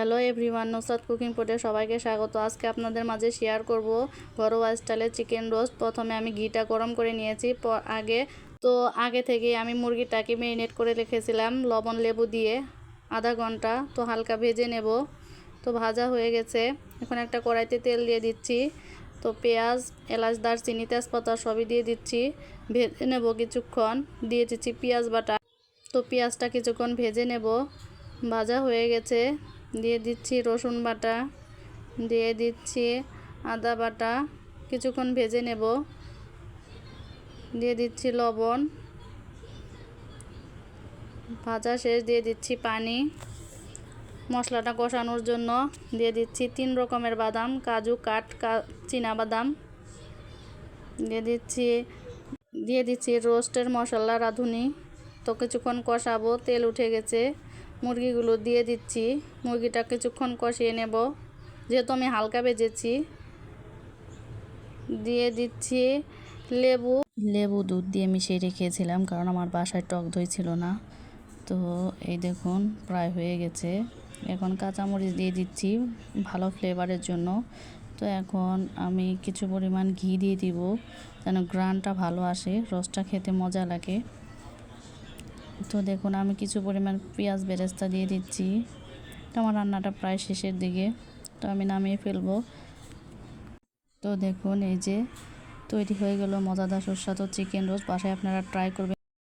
Hello everyone, Nusrat cooking পোটে সবাইকে স্বাগত। আজকে আপনাদের মাঝে শেয়ার করব ঘরোয়া স্টাইলে চিকেন রোস্ট প্রথমে আমি ঘিটা গরম করে নিয়েছি আগে, তো আগে থেকেই আমি মুরগিটাকে মেরিনেট করে রেখেছিলাম লবণ, লেবু দিয়ে আধা ঘণ্টা, তো হালকা ভেজে নেব। তো ভাজা হয়ে গেছে। এখন একটা কড়াইতে তেল দিয়ে দিচ্ছি। তো পেঁয়াজ, এলাচ, দারচিনি, তেজপাতা সবই দিয়ে দিচ্ছি। ভেজে নেব কিছুক্ষণ, দিয়ে দিচ্ছি পেঁয়াজ বাটা। তো পেঁয়াজটা কিছুক্ষণ ভেজে নেব। ভাজা হয়ে গেছে। দিয়ে দিচ্ছি রসুন বাটা, দিয়ে দিচ্ছি আদা বাটা, কিছুক্ষণ ভেজে নেব। দিয়ে দিচ্ছি লবণ। ভাজা শেষ, দিয়ে দিচ্ছি পানি। মশলাটা কষানোর জন্য দিয়ে দিচ্ছি তিন রকমের বাদাম, কাজু, কাঠ চীনা বাদাম দিয়ে দিচ্ছি দিয়ে দিচ্ছি রোস্টের মশলা রাঁধুনি। তো কিছুক্ষণ কষাবো, তেল উঠে গেছে। মুরগিগুলো দিয়ে দিচ্ছি। মুরগিটা কিছুক্ষণ কষিয়ে নেব। যেহেতু আমি হালকা ভেজেছি, দিয়ে দিচ্ছি লেবু। লেবু দুধ দিয়ে মিশিয়ে রেখেছিলাম, কারণ আমার বাসায় টক দই ছিল না। তো এই দেখুন, প্রায় হয়ে গেছে। এখন কাঁচামরিচ দিয়ে দিচ্ছি ভালো ফ্লেভারের জন্য। তো এখন আমি কিছু পরিমাণ ঘি দিয়ে দিব, যেন গ্রানটা ভালো আসে, রসটা খেতে মজা লাগে। তো দেখুন, আমি কিছু পরিমাণ পেঁয়াজ বেরেস্তা দিয়ে দিচ্ছি। তো আমার রান্নাটা প্রায় শেষের দিকে, তো আমি নামিয়ে ফেলব। তো দেখুন, এই যে তৈরি হয়ে গেল মজাদার সুস্বাদু চিকেন রোস্ট বাসায় আপনারা ট্রাই করবেন।